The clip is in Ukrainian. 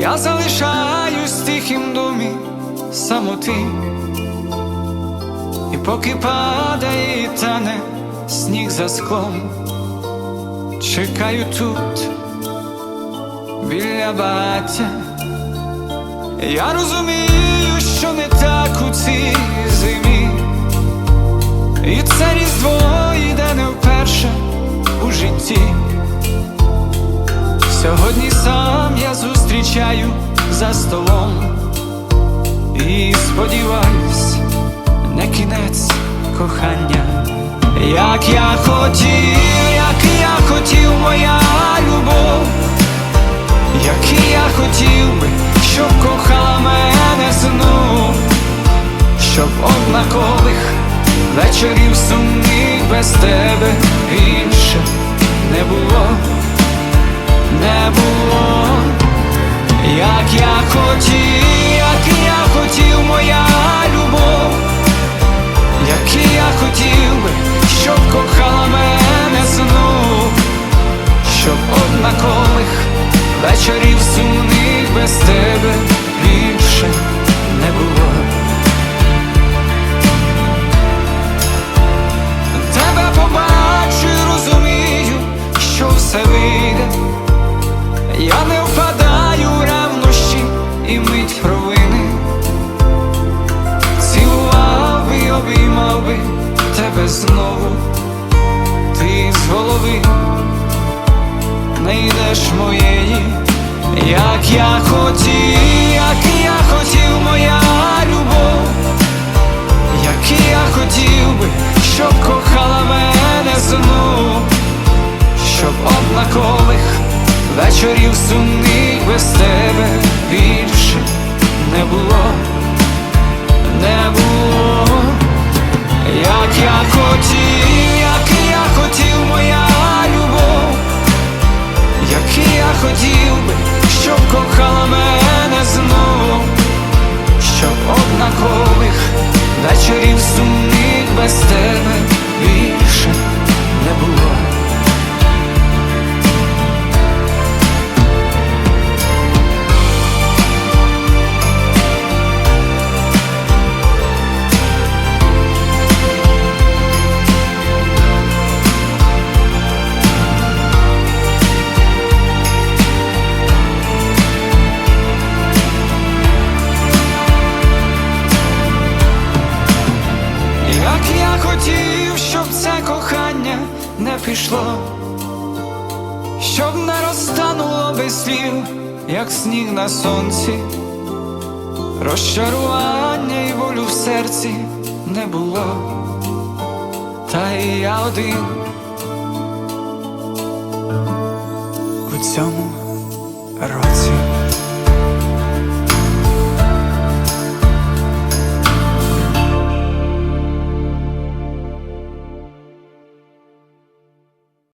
Я залишаюсь в тихім домі самоти, і поки падає і тане сніг за склом, чекаю тут біля багаття. Я розумію, що не так у цій зимі, і це різдво йде не вперше у житті. Сьогодні сам я зустрічаю за столом. І сподіваюсь, не кінець кохання, як я хотів, як я хотів, моя любов, як я хотів би, щоб кохала мене знов, щоб однакових вечорів сумних без тебе більше не було як я хотів, і мить провини. Цілував і обіймав би тебе знову, ти з голови не йдеш моєї, як я хотів, як я хотів, моя любов, як я хотів би, щоб кохала мене знов, щоб однакових вечорів сумних без тебе більше не було, не було, пішло, щоб не розтануло без слів, як сніг на сонці, розчарування і болю в серці не було, та і я один. У цьому році.